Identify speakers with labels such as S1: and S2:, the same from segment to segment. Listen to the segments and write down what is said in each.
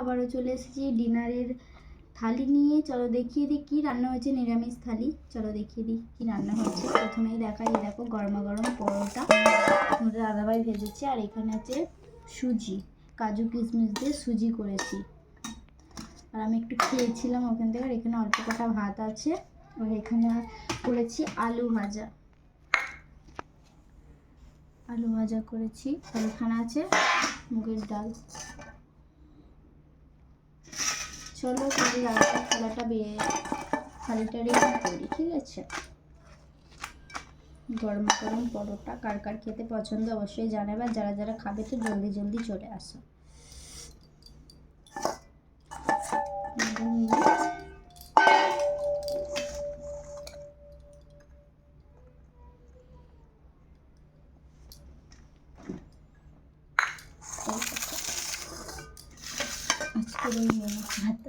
S1: আবারও চলে এসেছি ডিনারের থালি নিয়ে। চলো দেখিয়ে দিই কী রান্না হয়েছে, নিরামিষ থালি। চলো দেখিয়ে দিই কী রান্না হচ্ছে প্রথমেই দেখাই দেখো গরমা গরম পরোটা। আমাদের দাদাভাই ভেজেছে আর এখানে আছে সুজি, কাজু কিশমিশ দিয়ে সুজি করেছি। আর আমি একটু খেয়েছিলাম ওখান থেকে, আর এখানে অল্প কটা ভাত আছে। আর এখানে করেছি আলু ভাজা। আলু ভাজা করেছি। আর এখানে আছে মুগের ডাল। চলো তুমি রাস্তার খেলাটা বেয়ে থালিটা রেডি করি, ঠিক আছে? গরম গরম পরোটা, কার কার খেতে পছন্দ অবশ্যই জানাবে, আর যারা যারা খাবে তো জলদি জলদি চলে আসো। খাতে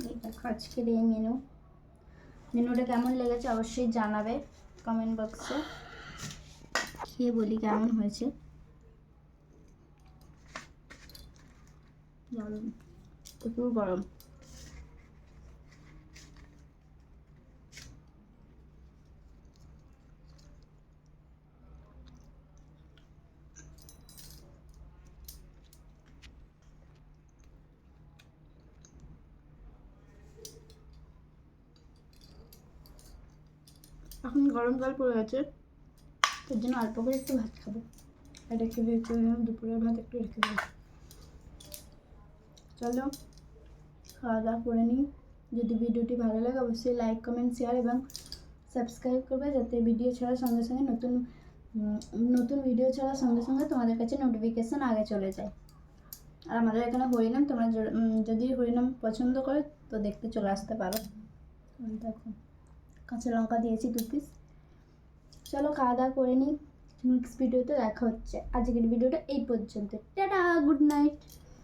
S1: এই দেখো আজকের এই মেনু মেনুটা কেমন লেগেছে অবশ্যই জানাবে কমেন্ট বক্সে খেয়ে বলি কেমন হয়েছে। গরম। এখন গরমকাল পড়ে গেছে, তার জন্য অল্প করে একটু ভাত খাব। রেখে দিয়েছি দুপুরের ভাত একটু রেখে দেবো চলো, খাওয়া দাওয়া করে নিই। যদি ভিডিওটি ভালো লাগে, অবশ্যই লাইক কমেন্ট শেয়ার এবং সাবস্ক্রাইব করবে, যাতে ভিডিও ছাড়ার সঙ্গে সঙ্গে নতুন নতুন ভিডিও ছাড়ার সঙ্গে সঙ্গে তোমাদের কাছে নোটিফিকেশান আগে চলে যায়। আর আমাদের এখানে হরিনাম, তোমরা যদি হরিনাম পছন্দ করো, তো দেখতে চলে আসতে পারো। দেখো। কাঁচা লঙ্কা দিয়েছি দু পিস চলো খাওয়া দাওয়া করে নিই। নেক্সট ভিডিওতে দেখা হচ্ছে। আজকের ভিডিওটা এই পর্যন্ত। Tata good night